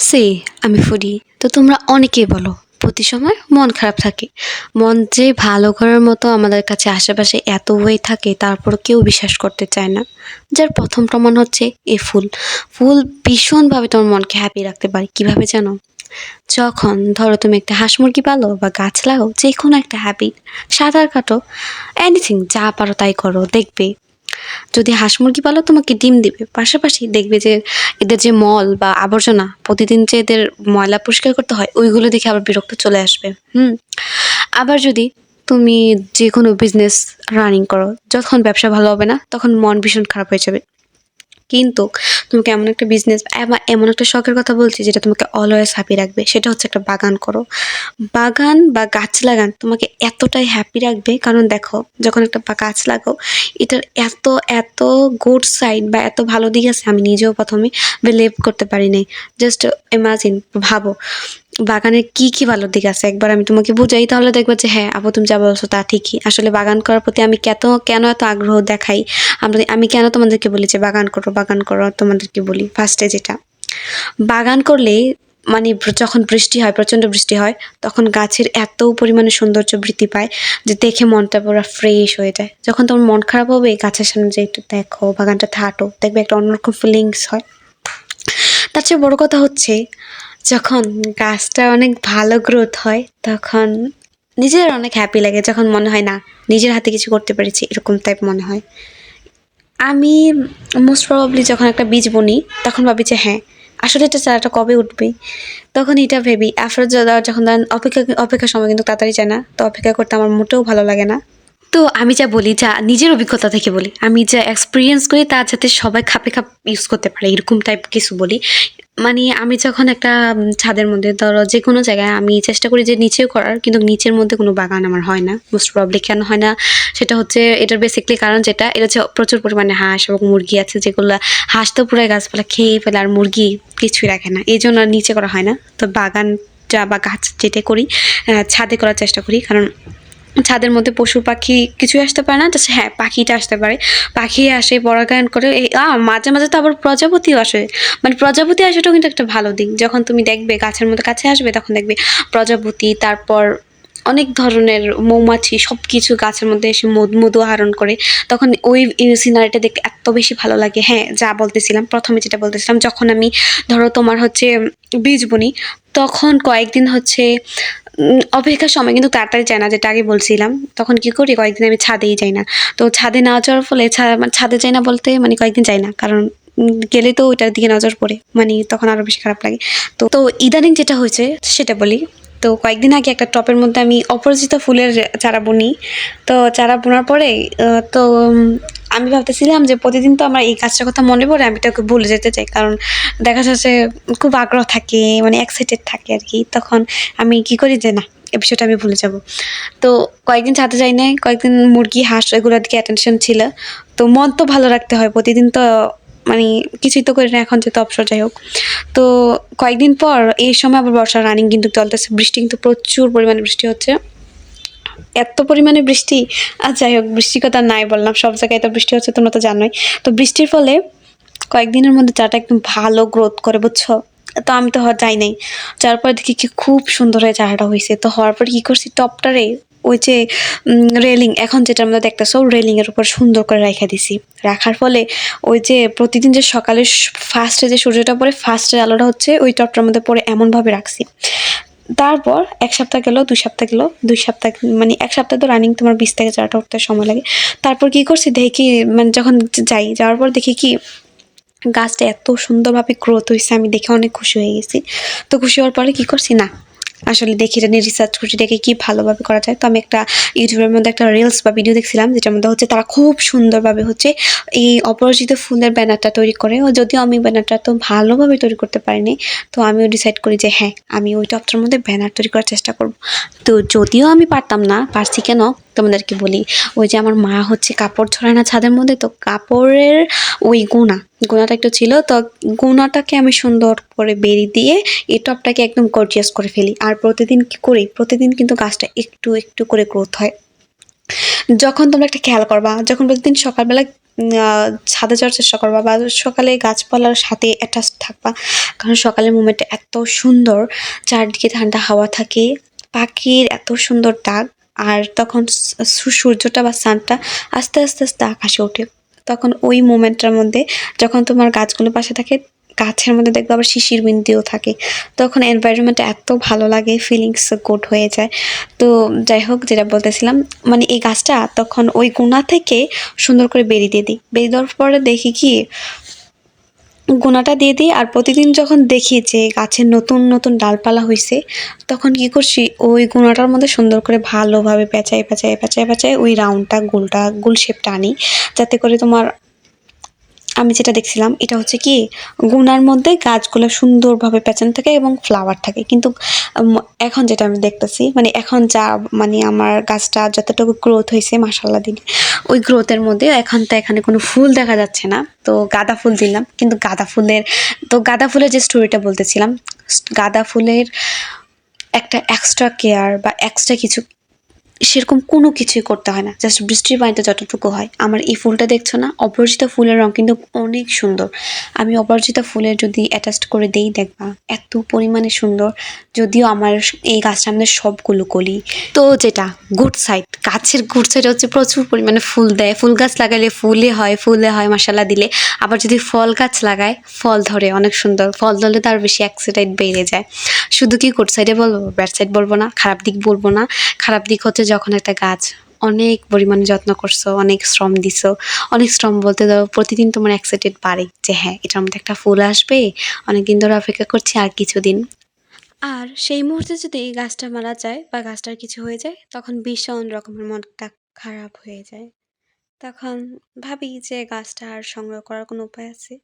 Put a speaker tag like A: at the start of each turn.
A: সে আমি ফুডি। তো তোমরা অনেকেই বলো, প্রতি সময় মন খারাপ থাকে। মন যে ভালো করার মতো আমাদের কাছে আশেপাশে এত ওয়ে থাকে তারপর কেউ বিশ্বাস করতে চায় না। যার প্রথম প্রমাণ হচ্ছে এ ফুল। ফুল ভীষণভাবে তোমার মনকে হ্যাপি রাখতে পারে। কীভাবে জানো? যখন ধরো তুমি একটা হাঁস মুরগি পালো বা গাছ লাগাও যে কোনো একটা হ্যাবিট সাঁতার কাটো এনিথিং যা পারো তাই করো, দেখবে। যদি হাঁস মুরগি পালো, তোমাকে ডিম দিবে। পাশাপাশি দেখবে যে এদের যে মল বা আবর্জনা, প্রতিদিন যে এদের ময়লা পরিষ্কার করতে হয়, ওইগুলো দেখে আবার বিরক্ত চলে আসবে। হুম? আবার যদি তুমি যে কোনো বিজনেস রানিং করো, যখন ব্যবসা ভালো হবে না, তখন মন ভীষণ খারাপ হয়ে যাবে। কিন্তু তোমাকে এমন একটা বিজনেস বা এমন একটা শখের কথা বলছি যেটা তোমাকে অলওয়েজ হ্যাপি রাখবে। সেটা হচ্ছে একটা বাগান করো। বাগান বা গাছ লাগান তোমাকে এতটাই হ্যাপি রাখবে। কারণ দেখো, যখন একটা গাছ লাগাও, এটার এত এত গুড সাইড বা, এত ভালো দিক আছে, আমি নিজেও প্রথমে বিলিভ করতে পারি নাই। জাস্ট ইমাজিন ভাবো। বাগানের কি কি ভালো দিক আছে? একবার আমি তোমাকে বুঝাই, তাহলে দেখবে যে হ্যাঁ আপু তুমি যা বলছো তা ঠিকই। আসলে বাগান করার প্রতি আমি কেন কেন এত আগ্রহ দেখাই? আমরা, আমি কেন তোমাদেরকে বলি যে বাগান করো বাগান করো, তোমাদেরকে বলি ফার্স্টে যেটা। বাগান করলে মানে যখন বৃষ্টি হয়, প্রচণ্ড বৃষ্টি হয়, তখন গাছের এত পরিমাণে সৌন্দর্য বৃদ্ধি পায় যে দেখে মনটা পুরো ফ্রেশ হয়ে যায়। যখন তোমার মন খারাপ হবে গাছের সামনে যে একটু দেখো, বাগানটা থাটো, দেখবে একটা অন্যরকম ফিলিংস হয়। তার চেয়ে বড় কথা হচ্ছে যখন গাছটা অনেক ভালো গ্রোথ হয়, তখন নিজের অনেক হ্যাপি লাগে। যখন মনে হয়, না, নিজের হাতে কিছু করতে পেরেছি, এরকম টাইপ মনে হয়। আমি মোস্ট প্রবাবলি যখন একটা বীজ বুনি, তখন ভাবি যে হ্যাঁ আসলে এটা চারাটা কবে উঠবে? তখন এটা ভেবি। আফটার যখন ধরেন অপেক্ষা অপেক্ষার সময় কিন্তু তাড়াতাড়ি যায় না। তো অপেক্ষা করতে আমার মোটেও ভালো লাগে না। তো আমি যা বলি, যা নিজের অভিজ্ঞতা থেকে বলি, আমি যা এক্সপিরিয়েন্স করি তা যাতে সবাই খাপে খাপ ইউজ করতে পারে, এরকম টাইপ কিছু বলি। মানে আমি যখন একটা ছাদের মধ্যে ধরো যে কোনো জায়গায় আমি চেষ্টা করি যে নিচেও করার, কিন্তু নিচের মধ্যে কোনো বাগান আমার হয় না। মোস্ট প্রবলি কেন হয় না, সেটা হচ্ছে এটার বেসিকলি কারণ যেটা, এটা হচ্ছে প্রচুর পরিমাণে হাঁস এবং মুরগি আছে, যেগুলো হাঁস তো পুরো গাছপালা খেয়ে ফেলে আর মুরগি কিছুই রাখে না। এই জন্য নিচে করা হয় না। তো বাগান যা বা গাছ যেটা করি ছাদে করার চেষ্টা করি, কারণ ছাদের মধ্যে পশু পাখি কিছুই আসতে পারে না হ্যাঁ পাখিটা আসতে পারে। পাখি আসে পরাগায়ন করে, এই মাঝে মাঝে তো আবার প্রজাপতিও আসে। মানে প্রজাপতি আসাটাও কিন্তু একটা ভালো দিক। যখন তুমি দেখবে গাছের মধ্যে কাছে আসবে, তখন দেখবে প্রজাপতি, তারপর অনেক ধরনের মৌমাছি সব কিছু গাছের মধ্যে এসে মধু মধু আহরণ করে। তখন ওই সিনারিটা দেখতে এত বেশি ভালো লাগে। হ্যাঁ যা বলতেছিলাম, প্রথমে যেটা বলতেছিলাম, যখন আমি, ধরো তোমার হচ্ছে বীজ বুনি তখন কয়েকদিন হচ্ছে অপেক্ষার সময় কিন্তু তাড়াতাড়ি যায় না, যেটা আগে বলছিলাম। তখন কি করি, কয়েকদিন আমি ছাদেই যাই না। তো ছাদে না যাওয়ার ফলে মানে ছাদে যাই না বলতে মানে কয়েকদিন যাই না, কারণ গেলে তো ওইটার দিকে নজর পড়ে মানে তখন আরও বেশি খারাপ লাগে। তো তো ইদানিং যেটা হয়েছে, সেটা বলি। তো কয়েকদিন আগে একটা টপের মধ্যে আমি অপরাজিতা ফুলের চারা বুনি। তো চারা বোনার পরে তো আমি ভাবতেছিলাম যে প্রতিদিন তো আমার এই কাজটার কথা মনে পড়ে, আমি তোকে ভুলে যেতে চাই। কারণ দেখা যাচ্ছে খুব আগ্রহ থাকে মানে এক্সাইটেড থাকে আর কি। তখন আমি কি করি যে, না, এ বিষয়টা আমি ভুলে যাব। তো কয়েকদিন ছাদে যাই নাই, কয়েকদিন মুরগি, হাঁস এগুলোর দিকে অ্যাটেনশন ছিল। তো মন তো ভালো রাখতে হয়, প্রতিদিন তো মানে কিছুই তো করি না, এখন যেহেতু অবসর, যাই হোক। তো কয়েকদিন পর এই সময় আবার বর্ষা রানিং কিন্তু চলতেছে, বৃষ্টি কিন্তু প্রচুর পরিমাণে বৃষ্টি হচ্ছে। এত পরিমাণে বৃষ্টি। আর যাই হোক, বৃষ্টির কথা নাই বললাম, সব জায়গায় তো বৃষ্টি হচ্ছে, তোমরা তো জানোই। তো বৃষ্টির ফলে কয়েকদিনের মধ্যে চাটা একদম ভালো গ্রোথ করে, বুঝছ? তো আমি তো যাই নাই। যার পর দেখি কি খুব সুন্দর হয়ে চারাটা হয়েছে তো হওয়ার পর কি করছি টপটারে ওই যে রেলিং এখন যেটা আমরা দেখতেছো রেলিংয়ের উপর সুন্দর করে রেখে দিছি। রাখার ফলে ওই যে প্রতিদিন যে সকালে ফার্স্টে যে সূর্যটা পড়ে ফার্স্টের আলোটা হচ্ছে ওই টপটার মধ্যে পড়ে এমনভাবে রাখছি। তারপর এক সপ্তাহ গেল, দুই সপ্তাহ গেল, দুই সপ্তাহ মানে এক সপ্তাহ তো রানিং তোমার বিশ থেকে চারটা উঠতে সময় লাগে। তারপর কি করছি? দেখি মানে যখন যাই, যাওয়ার পর দেখি কি, গাছটা এত সুন্দরভাবে গ্রোথ হয়েছে আমি দেখে অনেক খুশি হয়ে গেছি। তো খুশি হওয়ার পরে কি করছি? না আসলে দেখি এটা নিয়ে রিসার্চ করছি, দেখে কী ভালোভাবে করা যায়। তো আমি একটা ইউটিউবের মধ্যে একটা রিলস বা ভিডিও দেখছিলাম, যেটার মধ্যে হচ্ছে তারা খুব সুন্দরভাবে হচ্ছে এই অপরাজিত ফুলের ব্যানারটা তৈরি করে। ও যদিও আমি ব্যানারটা তো ভালোভাবে তৈরি করতে পারিনি, তো আমিও ডিসাইড করি যে হ্যাঁ আমি ওই টপটার মধ্যে ব্যানার তৈরি করার চেষ্টা করব। তো যদিও আমি পারতাম না, পারছি কেন? তোমাদেরকে বলি, ওই যে আমার মা হচ্ছে কাপড় ছড়ায় না ছাদের মধ্যে, তো কাপড়ের ওই গোনা, গোনাটা একটু ছিল, তো গোনাটাকে আমি সুন্দর করে বেরি দিয়ে এই টপটাকে একদম গর্জিয়াস করে ফেলি। আর প্রতিদিন কি করি, প্রতিদিন কিন্তু গাছটা একটু একটু করে গ্রোথ হয়। যখন তোমরা একটা খেয়াল করবা, যখন প্রতিদিন সকালবেলা ছাদে যাওয়ার চেষ্টা করবা বা সকালে গাছপালার সাথে অ্যাটাচ থাকবা, কারণ সকালের মোমেন্টটা এত সুন্দর, চারদিকে ঠান্ডা হাওয়া থাকে, পাখির এত সুন্দর ডাক আর তখন সূর্যটা বা সানটা আস্তে আস্তে আস্তে আকাশে ওঠে। তখন ওই মোমেন্টটার মধ্যে যখন তোমার গাছগুলো পাশে থাকে, গাছের মধ্যে দেখবে আবার শিশির বিন্দিও থাকে। তখন এনভায়রনমেন্টটা এত ভালো লাগে ফিলিংস গুড হয়ে যায়। তো যাই হোক, যেটা বলতেছিলাম মানে এই গাছটা তখন ওই গুণা থেকে সুন্দর করে বেরিয়ে দিয়ে দিই। বেরিয়ে দেওয়ার পরে দেখি কি গোনাটা দিয়ে দিই আর প্রতিদিন যখন দেখি যে গাছের নতুন নতুন ডালপালা হয়েছে তখন কি করছি? ওই গোনাটার মধ্যে সুন্দর করে ভালোভাবে পেঁচাই পেঁচাই পেঁচাই পেঁচাই ওই রাউন্ডটা, গোলটা, গোল শেপটা আনি। যাতে করে তোমার আমি যেটা দেখছিলাম, এটা হচ্ছে কি, গুনার মধ্যে গাছগুলো সুন্দরভাবে পেঁচানো থাকে এবং ফ্লাওয়ার থাকে। কিন্তু এখন যেটা আমি দেখতেছি মানে এখন যা মানে আমার গাছটা যতটুকু গ্রোথ হয়েছে মাসাল্লাহ দিলে ওই গ্রোথের মধ্যে এখন তো এখানে কোনো ফুল দেখা যাচ্ছে না। তো গাঁদা ফুল দিলাম, কিন্তু গাঁদা ফুলের, তো গাঁদা ফুলের যে স্টোরিটা বলতেছিলাম, গাঁদা ফুলের একটা এক্সট্রা কেয়ার বা এক্সট্রা কিছু সেরকম কোনো কিছুই করতে হয় না। জাস্ট বৃষ্টির পানিতে যতটুকু হয়। আমার এই ফুলটা দেখছ না? অপরাজিতা ফুলের রং কিন্তু অনেক সুন্দর। আমি অপরাজিতা ফুলের যদি অ্যাটাচ করে দেই, দেখবা এত পরিমাণে সুন্দর। যদিও আমার এই গাছটা আমাদের সবগুলো কলি। তো যেটা গুড সাইড গাছের গুড সাইড হচ্ছে প্রচুর পরিমাণে ফুল দেয়। ফুল গাছ লাগালে ফুলে হয় ফুলে হয় মশালা দিলে। আবার যদি ফল গাছ লাগায়, ফল ধরে, অনেক সুন্দর। ফল ধরলে তার বেশি অ্যাক্সিডেন্ট বেড়ে যায়। শুধু কি গুড সাইডে বলব ব্যাড সাইড বলব না, খারাপ দিক বলব না। খারাপ দিক হচ্ছে যখন একটা গাছ অনেক পরিমাণে যত্ন করছ, অনেক শ্রম দিছো, অনেক শ্রম বলতে ধরো প্রতিদিন তোমার এক্সাইটেড বাড়ে যে হ্যাঁ এটার মধ্যে একটা ফুল আসবে, অনেকদিন ধরে অপেক্ষা করছি আর কিছুদিন। আর সেই মুহূর্তে যদি এই গাছটা মারা যায় বা গাছটার কিছু হয়ে যায়, তখন ভীষণ রকমের মনটা খারাপ হয়ে যায়। তখন ভাবি যে গাছটা আর সংগ্রহ করার কোনো উপায় আছে?